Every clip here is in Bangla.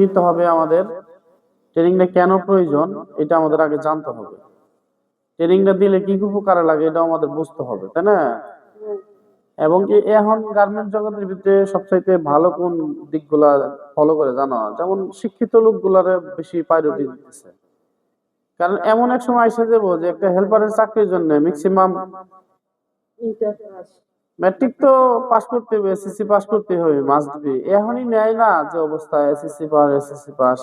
নিতে হবে আমাদের। ট্রেনিংটা কেন প্রয়োজন, এটা আমাদের আগে জানতে হবে। ট্রেনিংটা দিলে কি উপকারে লাগে এটা আমাদের বুঝতে হবে, তাই না? এবং কি এখন গার্মেন্ট জগতের ভিতরে সবচাইতে ভালো কোন দিকগুলা ফলো করে জানো? যেমন শিক্ষিত লোকগুলারে বেশি প্রায়োরিটি দিতেছে। কারণ এমন এক সময় এসে যাব যে একটা হেল্পারের চাকরির জন্য ম্যাক্সিমাম ম্যাট্রিক তো পাস করতে হবে এসএসসি পাস করতে হবে মাস্ট বি এখনই নেয় না যে অবস্থা SSC pass SSC pass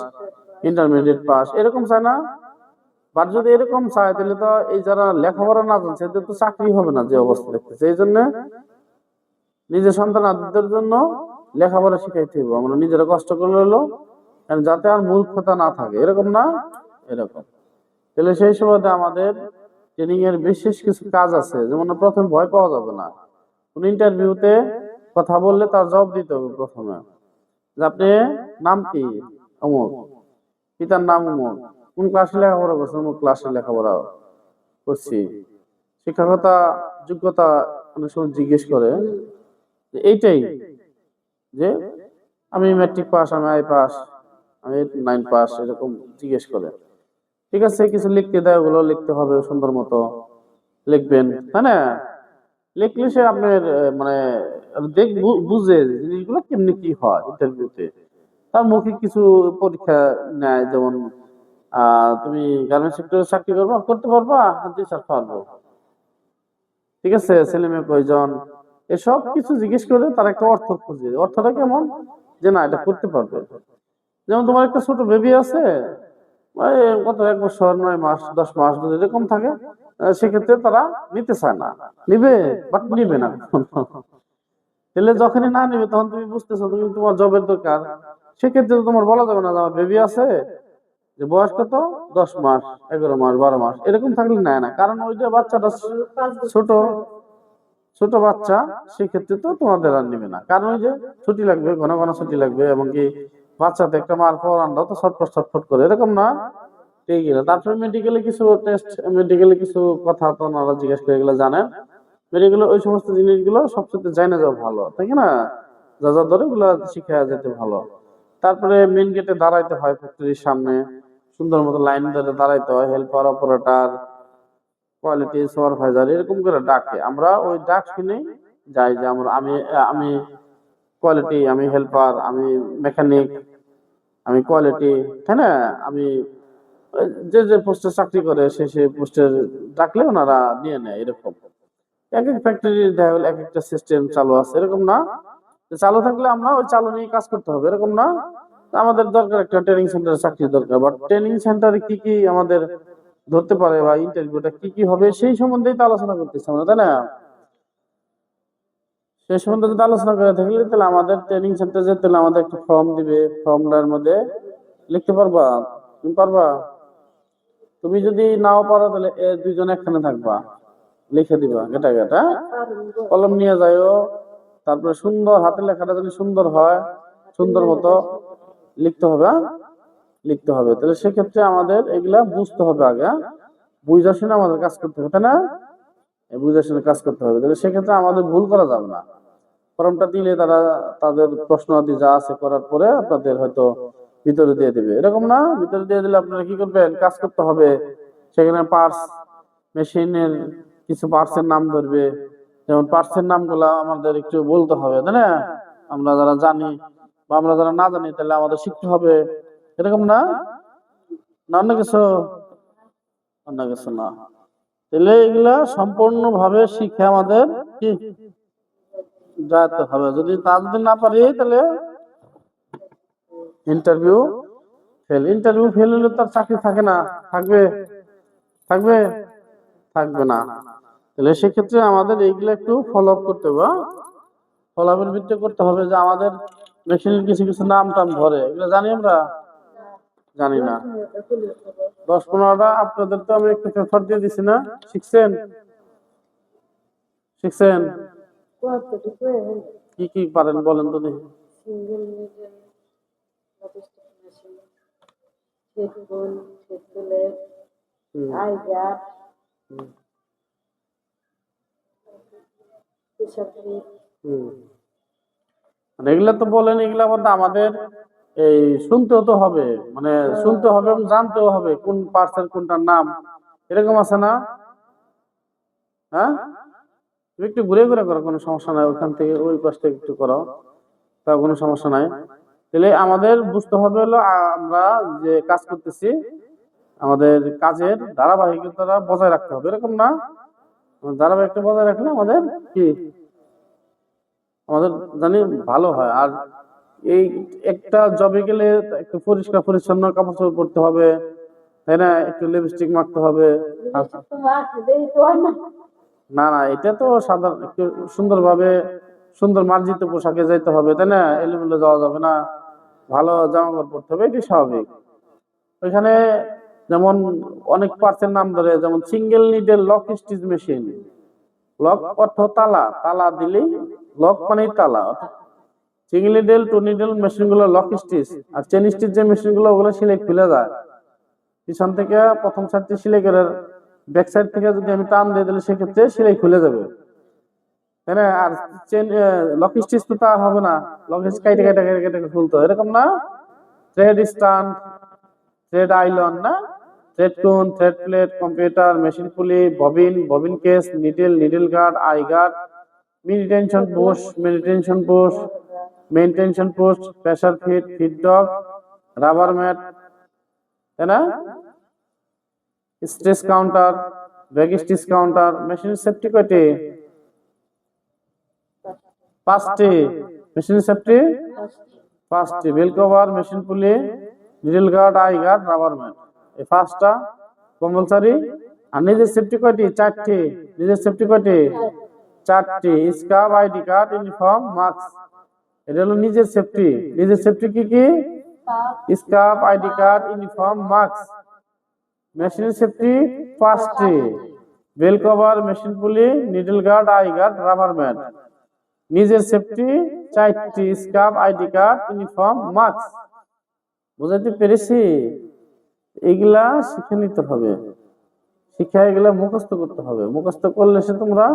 intermediate pass এরকম চায় না? বাট যদি এরকম চায়, তাহলে তো এই যারা লেখাপড়া না জানছে এদের তো চাকরি হবে না যে অবস্থা দেখতেছে। এই জন্য নিজের সন্তানদের জন্য লেখাপড়া শিখাইতে হবে। আমরা নিজেরা কষ্ট করে হলো যাতে আর মূর্খতা না থাকে। এরকম না? এরকম। তাহলে সেই সময় আমাদের ট্রেনিং এর বিশেষ কিছু কাজ আছে। যেমন প্রথমে ভয় পাওয়া যাবে না। ইন্টারভিউতে কথা বললে তার জবাব দিতে হবে প্রথমে। যে আপনি নাম কি? অমুক পিতার নাম অমুক কোন ক্লাসে লেখাপড়া করছেন? অমুক ক্লাসে লেখাপড়া করছি। শিক্ষকতা, যোগ্যতা অনেক সময় জিজ্ঞেস করে এইটাই যে আমি ম্যাট্রিক পাস আমি আই পাস আমি নাইন পাস এরকম জিজ্ঞেস করে। ঠিক আছে, কিছু লিখতে দেয় ওগুলো, লিখতে হবে সুন্দর মতো। লিখবেন, তাই না? লিখলে সে আপনার মানে দেখ বুঝে জিনিসগুলো কেমনি কি হয় ইন্টারভিউতে তার মুখে কিছু পরীক্ষা নেয় যেমন তুমি গার্মেন্ট সেক্টরে চাকরি করবা করতে পারবা জি স্যার পারব। ঠিক আছে ছেলে মেয়ে কয়জন? এসব কিছু জিজ্ঞেস করে তার একটা অর্থ খুঁজে। অর্থটা কেমন? যে না এটা করতে পারবে। যেমন তোমার একটা ছোট বেবি আছে কত এক বছর, নয় মাস, দশ মাস এরকম থাকে সেক্ষেত্রে তারা নিতে চায় না। নিবে বাট নিবে না তাহলে যখনই না নিবে, তখন তুমি বুঝতেছো, তুমি তোমার জবের দরকার। সেক্ষেত্রে তোমার বলা যাবে না যে আমার বেবি আছে, যে বয়স কত? দশ মাস, এগারো মাস, বারো মাস, এরকম থাকলে নেয় না। কারণ ওই যে বাচ্চাটা ছোট ছোট বাচ্চা, সেক্ষেত্রে তো তোমাদের আর নিবে না। কারণ ওই যে ছুটি লাগবে, ঘন ঘন ছুটি লাগবে, এবং কি বাচ্চাতে একটা মার পর আন্ডা তো ছটফট ছটফট করে, এরকম না? পেয়ে আছে, তারপরে মেডিকেলে কিছু টেস্ট মেডিকেলে কিছু কথা তো ওনারা জিজ্ঞেস করে, এগুলো জানেন। মেডিকেলে ওই সমস্ত জিনিসগুলো সবচেয়ে জানা যাওয়া ভালো, তাই না? যা যা ধরে ওগুলো শিখে যেতে ভালো। তারপরে মেন গেটে দাঁড়াইতে হয় ফ্যাক্টরির সামনে। সুন্দর মতো লাইন ধরে দাঁড়াইতে হয় হেল্পার অপারেটার কোয়ালিটি সুপারভাইজার এরকম করে ডাকে। আমরা ওই ডাক শুনে যাই যে আমরা আমি আমি কোয়ালিটি আমি হেল্পার আমি মেকানিক আমি কোয়ালিটি তাই না? আমি, যে যে পোস্টে চাকরি করে, সে সে পোস্টের ডাকলে ওনারা নিয়ে নেয়, এরকম। এক এক ফ্যাক্টরি দেখা গেলো, এক একটা সিস্টেম চালু আছে, এরকম না? চালু থাকলে আমরা ওই চালু নিয়ে কাজ করতে হবে, এরকম না? আমাদের দরকার একটা ট্রেনিং সেন্টারে চাকরি দরকার বাট ট্রেনিং সেন্টারে কি কি আমাদের ধরতে পারে বা ইন্টারভিউটা কি কি হবে, সেই সম্বন্ধেই তো আলোচনা করতেছি আমরা, তাই না? সেই সম্বন্ধে যদি আলোচনা করে থাকলে তাহলে আমাদের ট্রেনিং সেন্টার যেতে হলে আমাদের একটা ফর্ম দিবে। ফর্মটার মধ্যে লিখতে পারবা? তুমি পারবা? তুমি যদি নাও পারো তাহলে দুইজন একখানে থাকবা। লিখে দিবা গেটা গেটা কলম নিয়ে যাইও। তারপরে সুন্দর হাতের লেখাটা যদি সুন্দর হয়, সুন্দর মতো লিখতে হবে হ্যাঁ? লিখতে হবে। তাহলে সেক্ষেত্রে আমাদের এগুলা বুঝতে হবে আগে হ্যাঁ? বুঝা শুনে আমাদের কাজ করতে হবে, তাই না? এই বুঝা শুনে কাজ করতে হবে। তাহলে সেক্ষেত্রে আমাদের ভুল করা যাবে না। ফর্মটা দিলে তারা তাদের প্রশ্ন প্রশ্নাদি যা আছে করার পরে আপনাদের হয়তো ভিতরে দিয়ে দেবে। এরকম না, ভিতরে দিয়ে দিলে আপনারা কি করবেন? কাজ করতে হবে। সেখানে পার্স মেশিনের কিছু পার্টসের নাম ধরবে। যেমন পার্টসের নামগুলা আমাদের একটু বলতে হবে, তাই না? আমরা যারা জানি বা আমরা যারা না জানি, তাহলে আমাদের শিখতে হবে। এরকম না? না, অন্য কিছু? অন্য কিছু না। তাহলে এগুলা সম্পূর্ণ ভাবে শিখে আমাদের কি? যাতে হবে। যদি তা যদি না পারি, তাহলে ইন্টারভিউ ফেল ইন্টারভিউ ফেল হলে তার চাকরি থাকে না। থাকবে? থাকবে? থাকবে না। তাহলে সেক্ষেত্রে আমাদের এইগুলো একটু ফলো আপ করতে হবে ফলো আপের ভিত্তি করতে হবে যে আমাদের মেশিনের কিছু কিছু নাম টাম ধরে। এগুলো জানি আমরা? জানি না। দশ পনেরোটা আপনাদের তো আমি একটু পেপার দিয়ে দিছি না। শিখছেন? শিখছেন? কি কি পারেন বলেন তো দেখি। Single machine headphone eye gap. মানে এগুলা তো বলেন এগুলা বলতে আমাদের এই শুনতেও তো হবে মানে শুনতে হবে এবং জানতেও হবে কোন পার্সের কোনটার নাম। এরকম আছে না? হ্যাঁ? একটু ঘুরে ঘুরে করো, কোনো সমস্যা নাই, ওখান থেকে ওই পাশ থেকে একটু করো তা কোনো সমস্যা নাই। তাহলে আমাদের বুঝতে হবে হলো, আমরা যে কাজ করতেছি, আমাদের কাজের ধারাবাহিকতা বজায় রাখতে হবে, এরকম না? ধারাবাহিকতা বজায় রাখলে আমাদের কি? আমাদের জানি ভালো হয়, আর এই একটা জবে গেলে একটু পরিষ্কার পরিচ্ছন্ন কাপড় চোপড় পরতে হবে, তাই না? একটু লিপস্টিক মাখতে হবে। না। না, এটা তো সাধারণ, একটু সুন্দরভাবে সুন্দর মার্জিত পোশাকে যাইতে হবে, তাই না? এলোমেলো যাওয়া যাবে না। ভালো জামা কাপড় পরতে হবে এটি স্বাভাবিক। ওইখানে যেমন অনেক পার্টসের নাম ধরে, যেমন single needle lock stitch machine lock অর্থ তালা তালা দিলেই লক মানে তালা। সিঙ্গেল নিডেল টু নিডেল মেশিনগুলো লক স্টিচ আর চেন স্টিচ যে মেশিনগুলো ওগুলো সিলাই ফেলে যায়। পিছন থেকে প্রথম সাইডটি সিলাই করে ব্যাক সাইড থেকে যদি আমি টান দিয়ে দিলে সেক্ষেত্রে সেলাই খুলে যাবে। তাই না? আর চেন লক স্টিচ তো তা হবে না। লক স্টিচ কাইটে কাইটে কাইটে কাইটে খুলতো এরকম না? থ্রেড স্টান থ্রেড আইলন না? থ্রেড কোন thread plate computer machine pulley bobbin bobbin case needle needle guard eye guard mini tension post mini tension post main tension post pressure foot feed dog rubber mat তাই না? Stress counter bag stress counter machine safety কয়টি? পাঁচটি। Machine safety? পাঁচটি। Bell cover, machine pulley, needle guard, eye guard, rubber mat এই পাঁচটা কম্পালসারি। আর নিজের সেফটি কয়টি? চারটি। নিজের সেফটি কয়টি? চারটি। Scarf, ID card, uniform, mask. এটা হলো নিজের সেফটি। নিজের সেফটি কি কি? Scarf, ID card, uniform, mask. Machine safety পাঁচটি। Bell cover, machine pulley, needle guard, eye guard, rubber mat নিজের সেফটি চারটি, scarf, ID card, uniform, mask. বুঝাতে পেরেছি? এগুলা শিখে নিতে হবে। শিখে এগুলা মুখস্থ করতে হবে। মুখস্থ করলে সে তোমরা,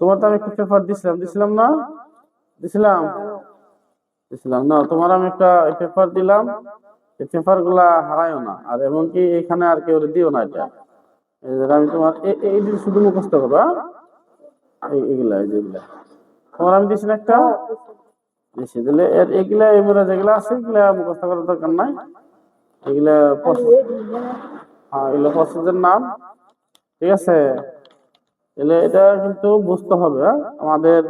তোমার তো আমি একটা পেপার দিছিলাম দিছিলাম না? দিছিলাম? দিছিলাম না, তোমার আমি একটা পেপার দিলাম। এই গুলা হারাইও না, আর এমনকি এখানে আর কেউ দিও না এটা আমি তোমার এই দিন শুধু মুখস্থ করো? এই, এগুলা যেগুলা তোমার আমি দিছি একটা দিছি, দিলে এর, এগুলা এবারে যেগুলা আছে, এগুলা মুখস্থ করার দরকার নাই এগুলা হ্যাঁ এগুলো প্রসেসের নাম ঠিক আছে তাহলে এটা কিন্তু বুঝতে হবে? আমাদের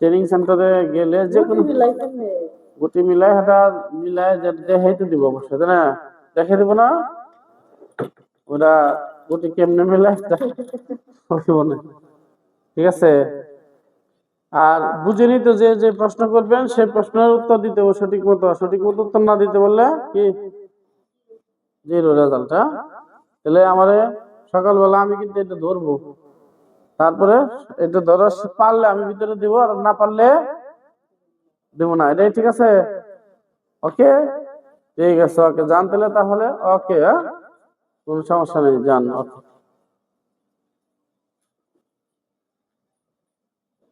ট্রেনিং সেন্টারে গেলে যে কোনো। গুটি মিলাই সেটা মিলাই দেখাইতে দিব অবশ্যই তাই না? দেখে দিব না? ওটা গুটি কেমনে মিলাই ঠিক আছে? আর বুঝে নিতে যে যে প্রশ্ন করবেন সেই প্রশ্নের উত্তর দিতে হবে সঠিক মতো। সঠিক মতো উত্তর না দিতে বললে কি? জিরো রেজাল্ট হ্যাঁ তাহলে আমারে সকালবেলা আমি কিন্তু এটা ধরবো। তারপরে এটা ধরার পারলে আমি ভিতরে দিব, আর না পারলে দেবো না। এটাই ঠিক আছে? ওকে? ঠিক আছে, ওকে। জান তাহলে তাহলে। ওকে হ্যাঁ? কোনো সমস্যা নেই, জান, ওকে।